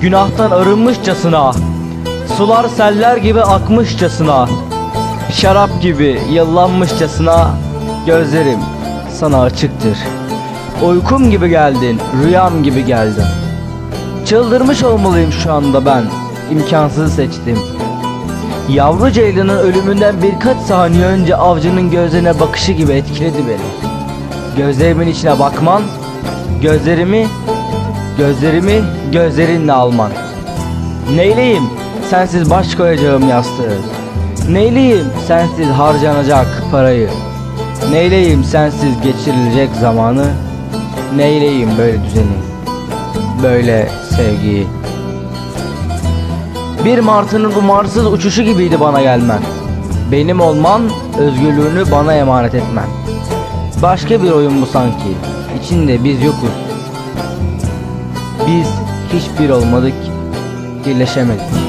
Günahtan arınmışçasına Sular seller gibi akmışçasına Şarap gibi yıllanmışçasına Gözlerim sana açıktır. Uykum gibi geldin, rüyam gibi geldin. Çıldırmış olmalıyım şu anda ben İmkansızı seçtim. Yavru ceylanın ölümünden birkaç saniye önce avcının gözlerine bakışı gibi etkiledi beni. Gözlerimin içine bakman Gözlerimi Gözlerimi gözlerinle alman. Neyleyim? Sensiz baş koyacağım yastığı. Neyleyim? Sensiz harcanacak parayı. Neyleyim? Sensiz geçirilecek zamanı. Neyleyim böyle düzeni? Böyle sevgiyi? Bir martının umarsız uçuşu gibiydi bana gelmen. Benim olman özgürlüğünü bana emanet etmen. Başka bir oyun bu sanki. İçinde biz yokuz Biz hiçbir olmadık Birleşemedik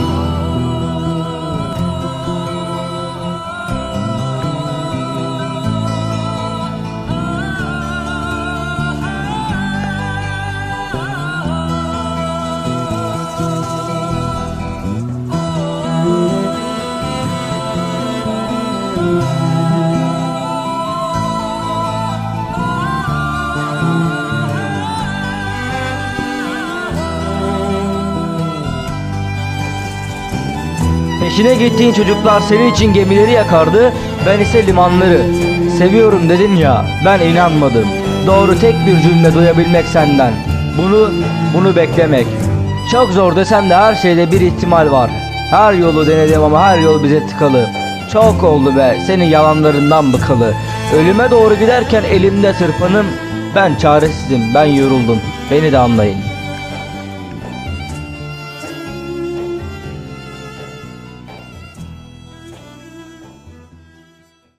Peşine gittiğin çocuklar senin için gemileri yakardı Ben ise limanları. Seviyorum dedin ya ben inanmadım. Doğru tek bir cümle duyabilmek senden. Bunu bunu beklemek. Çok zor desem de her şeyde bir ihtimal var. Her yolu denedim ama her yol bize tıkalı. Çok oldu be senin yalanlarından bıkalı. Ölüme doğru giderken elimde tırpanım. Ben çaresizim ben yoruldum. Beni de anlayın